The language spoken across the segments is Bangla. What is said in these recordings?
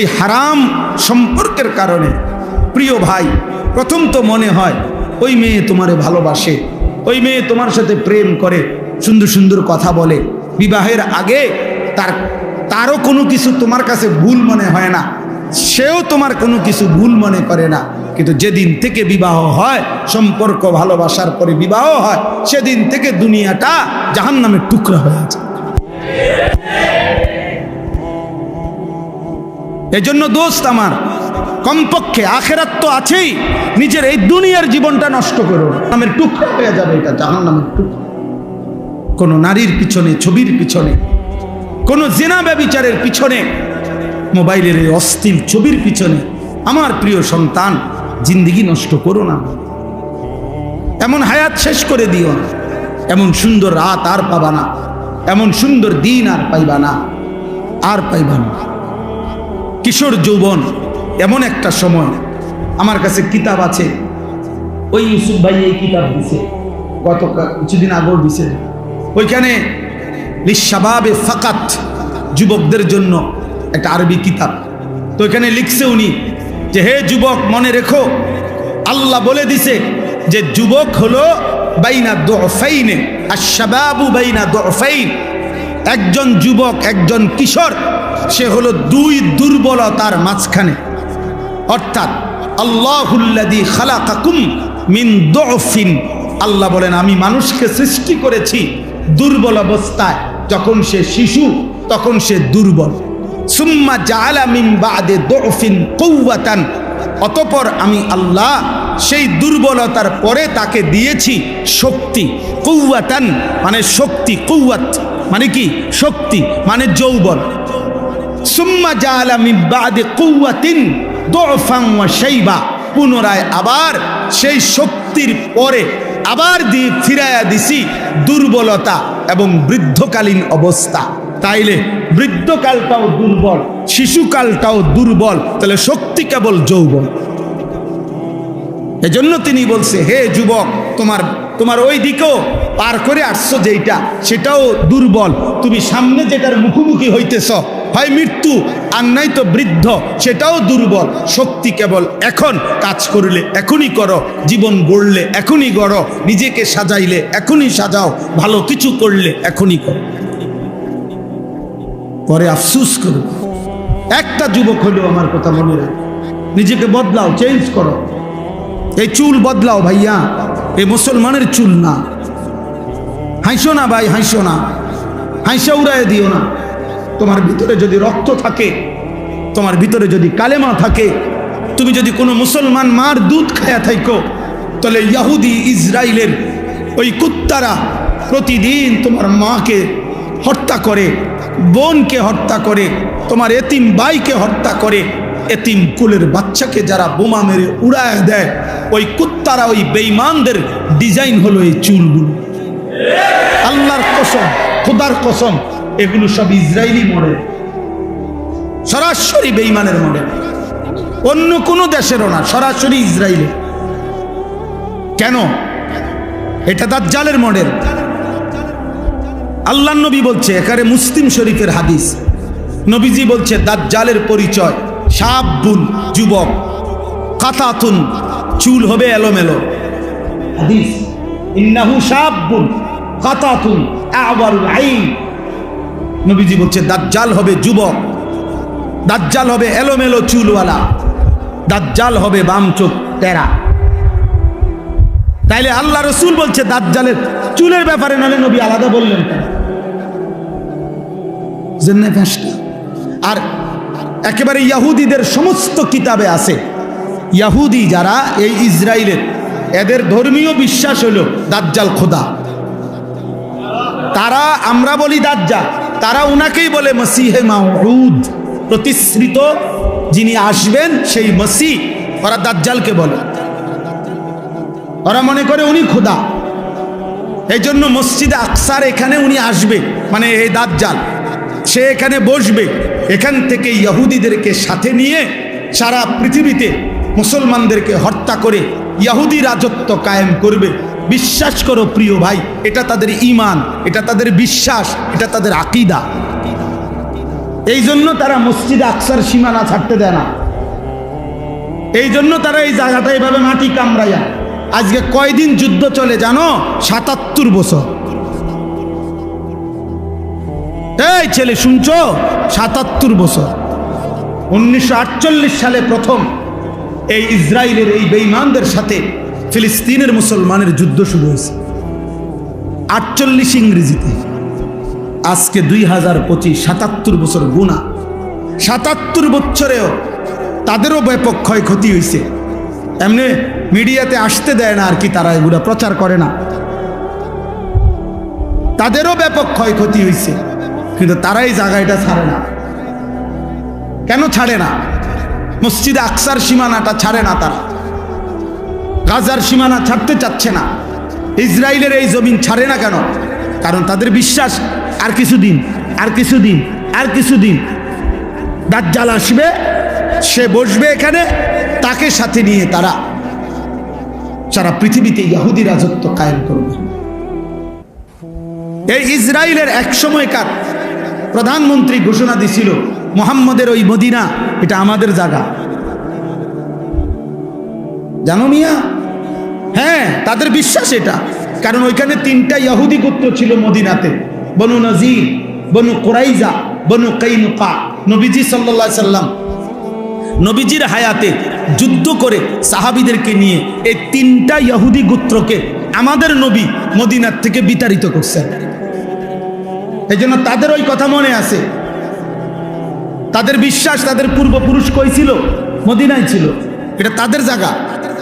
এই হারাম সম্পর্কের কারণে, প্রিয় ভাই, প্রথম তো মনে হয়, ওই মেয়ে তোমারে ভালোবাসে, ওই মেয়ে তোমার সাথে প্রেম করে, সুন্দর সুন্দর কথা বলে। বিবাহের আগে তার, তারও কোনো কিছু তোমার কাছে ভুল মনে হয় না, সেও তোমার কোনো কিছু ভুল মনে করে না। কিন্তু যেদিন থেকে বিবাহ হয়, সম্পর্ক ভালোবাসার পরে বিবাহ হয়, সেদিন থেকে দুনিয়াটা জাহান নামের টুকরা হয়ে যায় এজন্য দোস্ত আমার, কমপক্ষে আখেরাত তো আছেই, নিজের এই দুনিয়ার জীবনটা নষ্ট করো। নামের টুকরা হয়ে যাবে এটা জাহান নামের টুকরা। কোনো নারীর পিছনে, ছবির পিছনে, কোনো জেনা ব্যবিচারের পিছনে, মোবাইলের এই অস্থির ছবির পিছনে, আমার প্রিয় সন্তান, জিন্দিগি নষ্ট করো না। এমন হায়াত শেষ করে দিও না। এমন সুন্দর রাত আর পাবা না। এমন সুন্দর দিন আর পাইবা না। আর পাইবা না। কিশোর যৌবন, এমন একটা সময় আমার কাছে কিতাব আছে। ওই ইউসুফ ভাই এই কিতাব দিছে গত কিছুদিন আগেও দিছে। ওইখানে লিসাবাবে ফাকাত যুবকদের জন্য একটা আরবি কিতাব। তো এখানে লিখছে উনি যে, হে যুবক, মনে রেখো, আল্লাহ বলে দিছে যে, যুবক হলো বাইনা দোফাইনে আর শাবাবু বাইনা দোফাইন। একজন যুবক, একজন কিশোর সে হলো দুই দুর্বলতার মাঝখানে। অর্থাৎ আল্লাহুল্লাদি খালাকাকুম মিন দফিন। আল্লাহ বলেন, আমি মানুষকে সৃষ্টি করেছি দুর্বল অবস্থায়। যখন সে শিশু, তখন সে দুর্বল। সুম্মা জাআলা মিন বাদে দফিন কৌয়াতান অতপর আমি আল্লাহ সেই দুর্বলতার পরে তাকে দিয়েছি শক্তি। কৌয়াতান মানে শক্তি কৌয়াত মানে কি? শক্তি মানে যৌবন। পুনরায় আবার সেই শক্তির পরে আবার ফিরাইয়া দিছি দুর্বলতা এবং বৃদ্ধকালীন অবস্থা। তাইলে বৃদ্ধকালটাও দুর্বল, শিশুকালটাও দুর্বল, তাহলে শক্তি কেবল যৌবন। এজন্য তিনি বলছে, হে যুবক, তোমার তোমার ওই দিকেও পার করে আসছো যেইটা, সেটাও দুর্বল। তুমি সামনে যেটার মুখোমুখি হইতেছ হয় মৃত্যু, আর নাই তো বৃদ্ধ, সেটাও দুর্বল। শক্তি কেবল এখন কাজ করলে এখনই করো, জীবন গড়লে এখনই গড়ো, নিজেকে সাজাইলে এখনই সাজাও, ভালো কিছু করলে এখনই করো। পরে আফসুস করো। একটা যুবক হলেও আমার কথা মনে রাখ। নিজেকে বদলাও চেঞ্জ করো। এই চুল বদলাও ভাইয়া, এই মুসলমানের চুল না। হাইসো না ভাই হাইসো না। হাইসা উড়ায় দিও না। তোমার ভিতরে যদি রক্ত থাকে, তোমার ভিতরে যদি কালেমা থাকে, তুমি যদি কোনো মুসলমান মার দুধ খায়া থাইকো, তাহলে ইয়াহুদি ইসরায়েলের ওই কুত্তারা প্রতিদিন তোমার মাকে হত্যা করে, বোনকে হত্যা করে, তোমার এতিম বাইকে হত্যা করে, এতিম কুলের বাচ্চাকে যারা বোমা মেরে উড়ায় দেয়, ওই কুত্তারা, ওই বেইমানদের ডিজাইন হলো এই চুলগুলো। আল্লাহর কসম, খোদার কসম এগুলো সব ইসরায়েলি মডেল। সরাসরি বেইমানের মডেল। অন্য কোনো দেশেরও না, সরাসরি ইসরায়েলে কেন? এটা দাজ্জালের মডেল। আল্লাহ নবী বলছে, এখানে মুসলিম শরীফের হাদিস। নবীজি বলছে, দাজ্জালের পরিচয় সাবুন যুবক। কাতাতুন, চুল হবে এলোমেলো। হাদিস, ইন্নাহু সাবুন কাতাতুন, আওয়ারুল আইন। নবীজি বলছে, দাজ্জাল হবে যুবক, দাজ্জাল হবে এলোমেলো চুলওয়ালা, দাজ্জাল হবে বাম চোখ তেরা তাইলে আল্লাহ রসুল বলছে, দাজ্জালের চুলের ব্যাপারে নালে নবী আলাদা বললেন। আর একেবারে ইয়াহুদিদের সমস্ত কিতাবে আছে, ইয়াহুদি যারা এই ইসরায়েলের এদের ধর্মীয় বিশ্বাস হলো দাজ্জাল খোদা। তারা, আমরা বলি দাজ্জা তারা উনাকেই বলে মসিহে মাউদ প্রতিশ্রিত যিনি আসবেন, সেই মসি ওরা দাজ্জালকে বলে। ওরা মনে করে উনি খোদা। এই জন্য মসজিদে আকসার এখানে উনি আসবে মানে এই দাজ্জাল। সে এখানে বসবে। এখান থেকে ইহুদিদেরকে সাথে নিয়ে সারা পৃথিবীতে মুসলমানদেরকে হত্যা করে ইহুদি রাজত্ব কায়েম করবে। বিশ্বাস করো প্রিয় ভাই, এটা তাদের ইমান এটা তাদের বিশ্বাস, এটা তাদের আকিদা। এই জন্য তারা মসজিদ আকসার সীমানা ছাড়তে দেয় না। এই জন্য তারা এই জায়গাটা এইভাবে মাটি কামড়াইয়া আজকে কয়দিন যুদ্ধ চলে জানো? সাতাত্তর বছর। এই ছেলে, শুনছো? সাতাত্তর বছর। উনিশশো আটচল্লিশ সালে প্রথম এই ইসরায়েলের এই বেঈমানদের সাথে ফিলিস্তিনের মুসলমানের যুদ্ধ শুরু হয়েছে। আটচল্লিশ ইংরেজিতে। আজকে দুই হাজার পঁচিশ সাতাত্তর বছর গুণা। সাতাত্তর বছরেও তাদেরও ব্যাপক ক্ষয়ক্ষতি হয়েছে। এমনি মিডিয়াতে আসতে দেয় না আর কি তারা এগুলো, প্রচার করে না। তাদেরও ব্যাপক ক্ষয়ক্ষতি হয়েছে, কিন্তু তারা এই জায়গাটা ছাড়ে না। কেন ছাড়ে না? মসজিদ আকসার সীমানাটা ছাড়ে না তারা। গাজার সীমানা ছাড়তে চাচ্ছে না। ইসরায়েলের এই জমিন ছাড়ে না কেন? কারণ তাদের বিশ্বাস, আর কিছুদিন আর কিছুদিন আর কিছুদিন দাজ্জাল আসবে, সে বসবে এখানে, তাকে সাথে নিয়ে তারা সারা পৃথিবীতে ইহুদি রাজত্ব কায়েম করবে। এই ইসরায়েলের এক সময়কার প্রধানমন্ত্রী ঘোষণা দিছিল, মোহাম্মদের ওই মদিনা, এটা আমাদের জায়গা। জানো মিয়া? হ্যাঁ তাদের বিশ্বাস এটা। কারণ ওইখানে তিনটা ইহুদি গোত্র ছিল মদিনাতে। বনু নজির, বনু কোরাইজা, বনু কৈনুকা নবীজি সাল্লা সাল্লাম নবীজির হায়াতে যুদ্ধ করে সাহাবিদেরকে নিয়ে এই তিনটা ইহুদি গোত্রকে আমাদের নবী মদিনার থেকে বিতাড়িত করছেন। এই জন্য তাদের ওই কথা মনে আছে। তাদের বিশ্বাস তাদের পূর্বপুরুষ কই ছিল? মদিনায় ছিল। এটা তাদের জায়গা।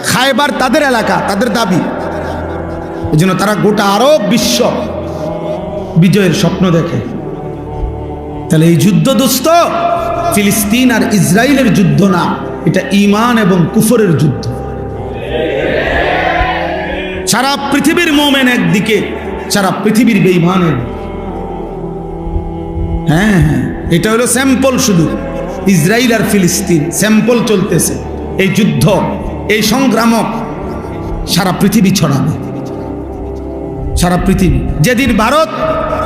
খায়বার তাদের এলাকা, তাদের দাবি। এই জন্য তারা গোটা আরব বিশ্ব বিজয়ের স্বপ্ন দেখে। তাহলে এই যুদ্ধ দোস্ত ফিলিস্তিন আর ইসরায়েলের যুদ্ধ না, এটা ইমান এবং কুফরের যুদ্ধ। সারা পৃথিবীর মোমেন একদিকে, সারা পৃথিবীর বেইমানের হ্যাঁ হ্যাঁ এটা হলো স্যাম্পল শুধু। ইসরায়েল আর ফিলিস্তিন, স্যাম্পল চলতেছে। এই যুদ্ধ এই সংগ্রামক সারা পৃথিবী ছড়াবে। সারা পৃথিবী। যেদিন ভারত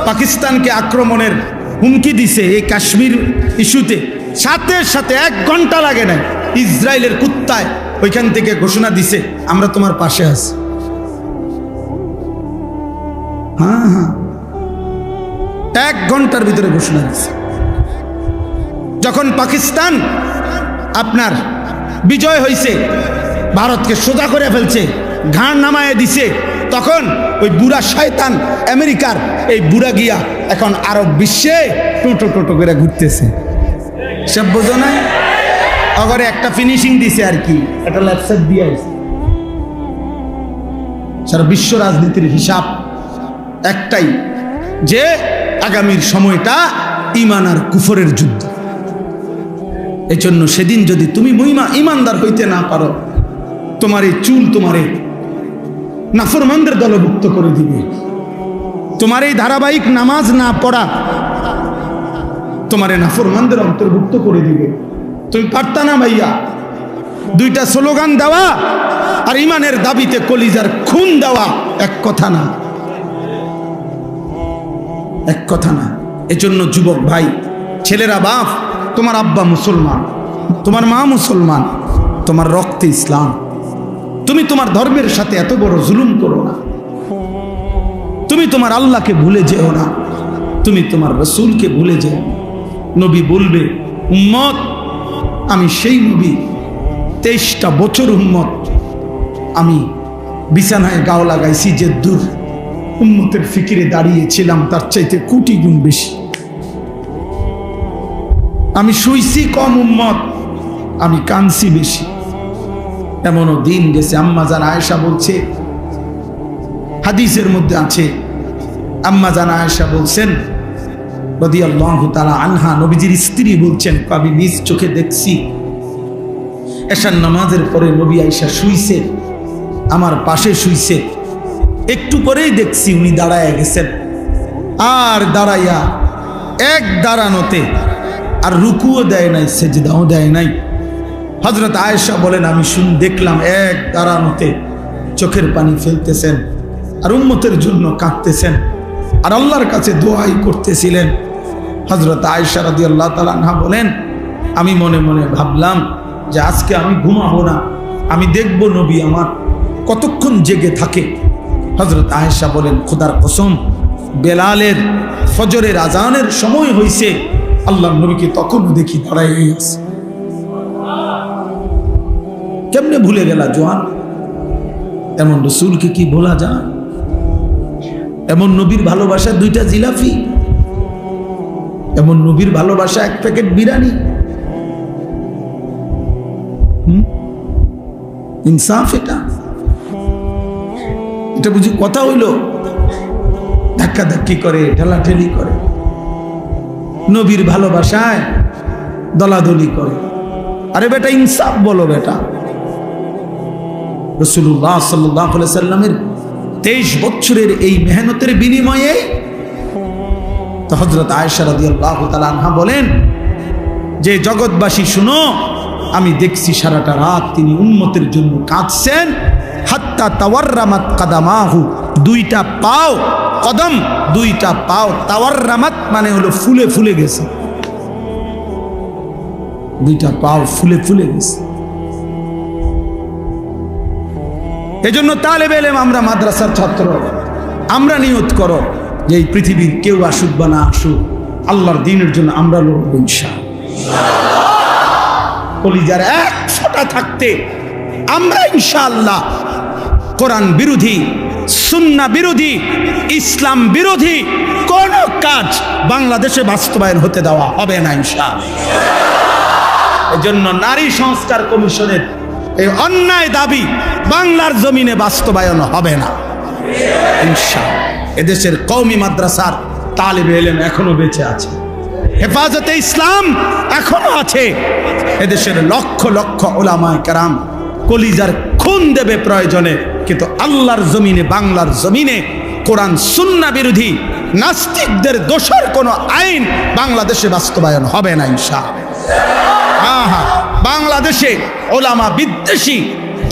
পাকিস্তানকে আক্রমণের হুমকি দিছে এই কাশ্মীর ইস্যুতে, সাথে সাথে এক ঘণ্টা লাগে না ইসরায়েলের কুত্তায় ওইখান থেকে ঘোষণা দিছে, আমরা তোমার পাশে আছি। হ্যাঁ হ্যাঁ। এক ঘণ্টার ভিতরে ঘোষণা দিছে। যখন পাকিস্তান আপনার বিজয় হয়েছে ভারতকে সোজা করে ফেলছে, ঘাড় নামায় দিছে। তখন ওই বুড়া শয়তান আমেরিকার এই বুড়া গিয়া এখন আরব বিশ্বে টোটো টোটো করে ঘুরতেছে। সব বোঝো না অগরে একটা ফিনিশিং দিছে আর কি, একটা ল্যাপসেট দিয়ে আসছে। সারা বিশ্ব রাজনীতির হিসাব একটাই, যে আগামীর সময়টা ইমান আর কুফরের যুদ্ধ। এজন্য সেদিন যদি তুমি ইমানদার হইতে না পারো তোমার এই চুল তোমার এই নাফরমানদের দলভুক্ত করে দিবে। তোমার এই ধারাবাহিক নামাজ না পড়া তোমার এই নাফরমানদের অন্তর্ভুক্ত করে দিবে। তুমি পারতা না ভাইয়া? দুইটা স্লোগান দেওয়া আর ইমানের দাবিতে কলিজার খুন দেওয়া এক কথা না। এক কথা না। এজন্য যুবক ভাই, ছেলেরা বাপ, তোমার আব্বা মুসলমান, তোমার মা মুসলমান, তোমার রক্তে ইসলাম। তুমি তোমার ধর্মের সাথে এত বড় জুলুম করো না। তুমি তোমার আল্লাহকে ভুলে যেও না। তুমি তোমার রসুলকে ভুলে যেও নবী বলবে, উম্মত, আমি সেই নবী। তেইশটা বছর উম্মত। আমি বিছানায় গাও লাগাইছি যে দূর। উম্মতের ফিকিরে দাঁড়িয়েছিলাম, তার চাইতে কোটি গুণ বেশি। আমি শুইছি কম উম্মত। আমি কানছি বেশি। এমনও দিন গেছে। আম্মা জান আয়েশা বলছে, হাদিসের মধ্যে আছে, আম্মা জান আয়েশা বলছেন তাআলা আনহা, নবীজির স্ত্রী বলছেন আমি নিজ চোখে দেখছি, এশার নামাজের পরে নবী আয়েশা শুইছে, আমার পাশে শুইছে, একটু পরেই দেখছি উনি দাঁড়ায় গেছেন। আর দাঁড়াইয়া এক দাঁড়ানোতে আর রুকুও দেয় নাই, সেজদাও দেয় নাই। হজরত আয়েশা বলেন, আমি শুন, দেখলাম এক দাঁড়ানোতে চোখের পানি ফেলতেছেন আর উম্মতের জন্য কাঁদতেছেন আর আল্লাহর কাছে দোয়াই করতেছিলেন। হজরত আয়সা রাদি আল্লাহ তালা বলেন, আমি মনে মনে ভাবলাম যে আজকে আমি ঘুমাবো না, আমি দেখব নবী আমার কতক্ষণ জেগে থাকে। হজরত আয়েশা বলেন, খোদার কসম, বেলালের ফজরের আজানের সময় হইছে আল্লাহ নবীকে তখনও দেখি দাঁড়াই আছে। কেমনে ভুলে গেলা, জোয়ান। এমন রসুলকে কি ভোলা যায়? এমন নবীর ভালোবাসা দুইটা জিলাফি? এমন নবীর ভালোবাসা এক প্যাকেট বিরিয়ানি? ইনসাফ এটা। এটা বুঝি কথা হইল? ধাক্কা ধাক্কি করে, ঠেলাঠেলি করে। নবীর ভালোবাসায় দলাদলি করে। আরে বেটা, ইনসাফ বলো বেটা। রসুল্লাহ সাল্লাহ সাল্লামের তেইশ বছরের এই মেহনতের বিনিময়ে তো হজরত আয়সা বলেন, যে জগৎবাসী শুনো, আমি দেখছি সারাটা রাত তিনি উন্মতের জন্য কাঁদছেন। হাত্তা তাওয়ার্রামাত কাদামাহু, দুইটা পাও, কদম, দুইটা পাও তাওয়ার্রামাত মানে হলো ফুলে ফুলে গেছে। দুইটা পাও ফুলে ফুলে গেছে। এজন্য তালেব এলেম আমরা মাদ্রাসার ছাত্র। আমরা নিয়ত করো যে এই পৃথিবীর কেউ আসুক বা না আসুক, আল্লাহর দিনের জন্য আমরা লড়ব ইনশা কলিজার এক ফোঁটা থাকতে আমরা ইনশাআল্লাহ কোরআন বিরোধী, সুন্না বিরোধী, ইসলাম বিরোধী কোন কাজ বাংলাদেশে বাস্তবায়ন হতে দেওয়া হবে না ইনশাআল্লাহ। এজন্য নারী সংস্কার কমিশনের এই অন্যায় দাবি বাংলার জমিনে বাস্তবায়ন হবে না। এদেশের কৌমি মাদ্রাসার তালিব এলেম এখনও বেঁচে আছে। হেফাজতে ইসলাম এখনও আছে। এদেশের লক্ষ লক্ষ ওলামায় কেরাম কলিজার খুন দেবে প্রয়োজনে, কিন্তু আল্লাহর জমিনে, বাংলার জমিনে কোরআন, সুন্না বিরোধী নাস্তিকদের দোষের কোনো আইন বাংলাদেশে বাস্তবায়ন হবে না ইনশা হ্যাঁ হ্যাঁ বাংলাদেশে ওলামা বিদ্বেষী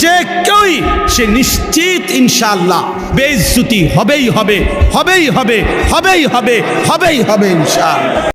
যে কেউই, সে নিশ্চিত ইনশাল্লাহ বেইজ্জতি হবেই হবে হবেই হবে হবেই হবে হবেই হবে ইনশাআল্লাহ।